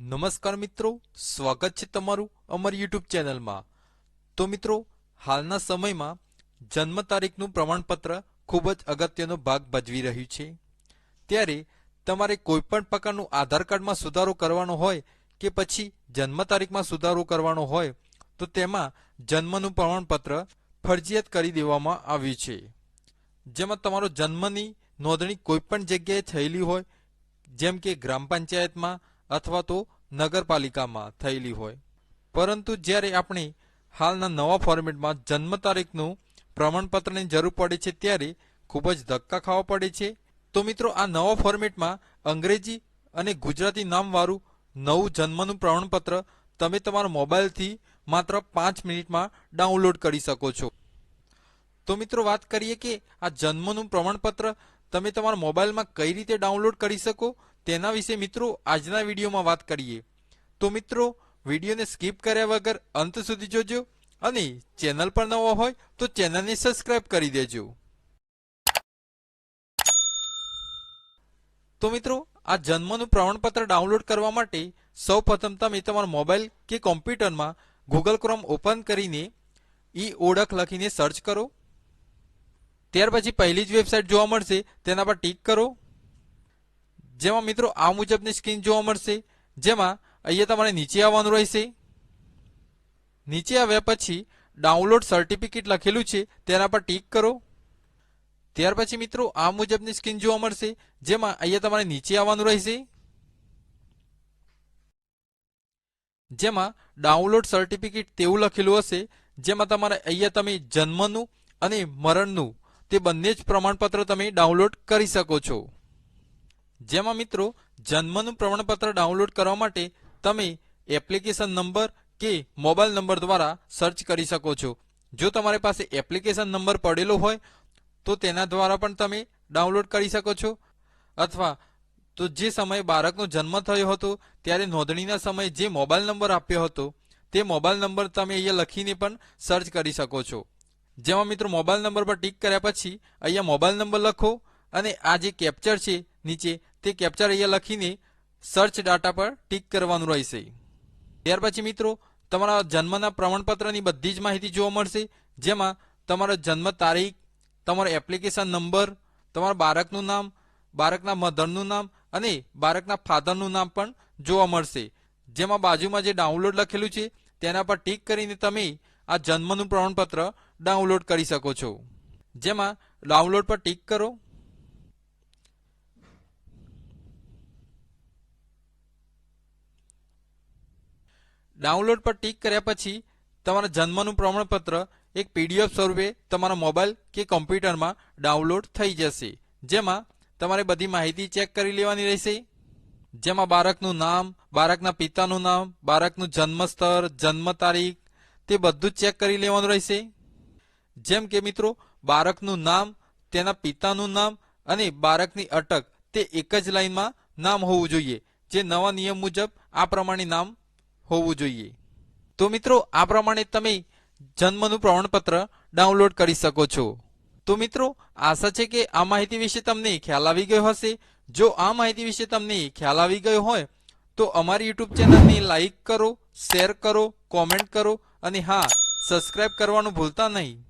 નમસ્કાર મિત્રો, સ્વાગત છે તમારું અમારી યુટ્યુબ ચેનલમાં. તો મિત્રો, હાલના સમયમાં જન્મ તારીખનું પ્રમાણપત્ર ખૂબ જ અગત્યનો ભાગ ભજવી રહ્યું છે. ત્યારે તમારે કોઈપણ પ્રકારનું આધાર કાર્ડમાં સુધારો કરવાનો હોય કે પછી જન્મ તારીખમાં સુધારો કરવાનો હોય, તો તેમાં જન્મનું પ્રમાણપત્ર ફરજિયાત કરી દેવામાં આવ્યું છે. જેમાં તમારો જન્મની નોંધણી કોઈપણ જગ્યાએ થયેલી હોય, જેમ કે ગ્રામ પંચાયતમાં અથવા તો નગરપાલિકામાં થયેલી હોય. પરંતુ જ્યારે આપણે હાલના નવા ફોર્મેટમાં જન્મ તારીખનું પ્રમાણપત્રની જરૂર પડે છે ત્યારે ખૂબ જ ધક્કા ખાવા પડે છે. તો મિત્રો, આ નવા ફોર્મેટમાં અંગ્રેજી અને ગુજરાતી નામવાળું નવું જન્મનું પ્રમાણપત્ર તમે તમારા મોબાઈલથી માત્ર પાંચ મિનિટમાં ડાઉનલોડ કરી શકો છો. તો મિત્રો, વાત કરીએ કે આ જન્મનું પ્રમાણપત્ર તમે તમારા મોબાઈલમાં કઈ રીતે ડાઉનલોડ કરી શકો? તેના વિશે મિત્રો આજના વિડીયોમાં વાત કરીએ. તો મિત્રો, વિડીયોને સ્કીપ કર્યા વગર અંત સુધી જોજો અને ચેનલ પર નવો હોય તો ચેનલને સબસ્ક્રાઇબ કરી દેજો. તો મિત્રો, આ જન્મનું પ્રમાણપત્ર ડાઉનલોડ કરવા માટે સૌ પ્રથમ તમે તમારા મોબાઈલ કે કોમ્પ્યુટરમાં ગૂગલ ક્રોમ ઓપન કરીને ઈ ઓળખ લખીને સર્ચ કરો. ત્યાર પછી પહેલી જ વેબસાઇટ જોવા મળશે, તેના પર ટીક કરો. જેમાં મિત્રો આ મુજબની સ્ક્રીન જોવા મળશે. જેમાં અહીંયા તમારે નીચે આવવાનું રહેશે. નીચે આવ્યા પછી ડાઉનલોડ સર્ટિફિકેટ લખેલું છે, તેના પર ટીક કરો. ત્યાર પછી મિત્રો આ મુજબની સ્ક્રીન જોવા મળશે, જેમાં અહીંયા તમારે નીચે આવવાનું રહેશે. જેમાં ડાઉનલોડ સર્ટિફિકેટ તેવું લખેલું હશે, જેમાં તમારે અહીંયા તમે જન્મનું અને મરણનું, તે બંને જ પ્રમાણપત્ર તમે ડાઉનલોડ કરી શકો છો. જેમાં મિત્રો, જન્મનું પ્રમાણપત્ર ડાઉનલોડ કરવા માટે તમે એપ્લિકેશન નંબર કે મોબાઈલ નંબર દ્વારા સર્ચ કરી શકો છો. જો તમારી પાસે એપ્લિકેશન નંબર પડેલો હોય, તો તેના દ્વારા પણ તમે ડાઉનલોડ કરી શકો છો. અથવા તો જે સમયે બાળકનો જન્મ થયો હતો, ત્યારે નોંધણીના સમયે જે મોબાઈલ નંબર આપ્યો હતો, તે મોબાઈલ નંબર તમે અહીંયા લખીને પણ સર્ચ કરી શકો છો. જેમાં મિત્રો મોબાઈલ નંબર પર ટીક કર્યા પછી અહીંયા મોબાઈલ નંબર લખો અને આ જે કેપ્ચર છે, નીચે તે કેપ્ચર અહીંયા લખીને સર્ચ ડાટા પર ટીક કરવાનું રહેશે. ત્યાર પછી મિત્રો, તમારા જન્મના પ્રમાણપત્રની બધી જ માહિતી જોવા મળશે, જેમાં તમારો જન્મ તારીખ, તમારો એપ્લિકેશન નંબર તમારા બાળકનું નામ, બાળકના મધરનું નામ અને બાળકના ફાધરનું નામ પણ જોવા મળશે. જેમાં બાજુમાં જે ડાઉનલોડ લખેલું છે, તેના પર ટીક કરીને તમે આ જન્મનું પ્રમાણપત્ર ડાઉનલોડ કરી શકો છો. જેમાં ડાઉનલોડ પર ટીક કરો. ડાઉનલોડ પર ટીક કર્યા પછી તમારા જન્મનું પ્રમાણપત્ર એક પીડીએફ સ્વરૂપે તમારા મોબાઈલ કે કોમ્પ્યુટરમાં ડાઉનલોડ થઈ જશે. જેમાં તમારે બધી માહિતી ચેક કરી લેવાની રહેશે. જેમાં બાળકનું નામ, બાળકના પિતાનું નામ, બાળકનું જન્મ સ્તર જન્મ તારીખ તે બધું ચેક કરી લેવાનું રહેશે. જેમ કે મિત્રો, બાળકનું નામ, તેના પિતાનું નામ અને બાળકની અટક તે એક જ લાઈનમાં નામ હોવું જોઈએ. જે નવા નિયમ મુજબ આ પ્રમાણે નામ હોવું જોઈએ. તો મિત્રો, આ પ્રમાણે તમે જન્મનું પ્રમાણપત્ર ડાઉનલોડ કરી શકો છો. તો મિત્રો, આશા છે કે આ માહિતી વિશે તમને ખ્યાલ આવી ગયો હશે. જો આ માહિતી વિશે તમને ખ્યાલ આવી ગયો હોય, તો અમારી યુટ્યુબ ચેનલને લાઈક કરો, શેર કરો, કોમેન્ટ કરો અને હા, સબસ્ક્રાઇબ કરવાનું ભૂલતા નહીં.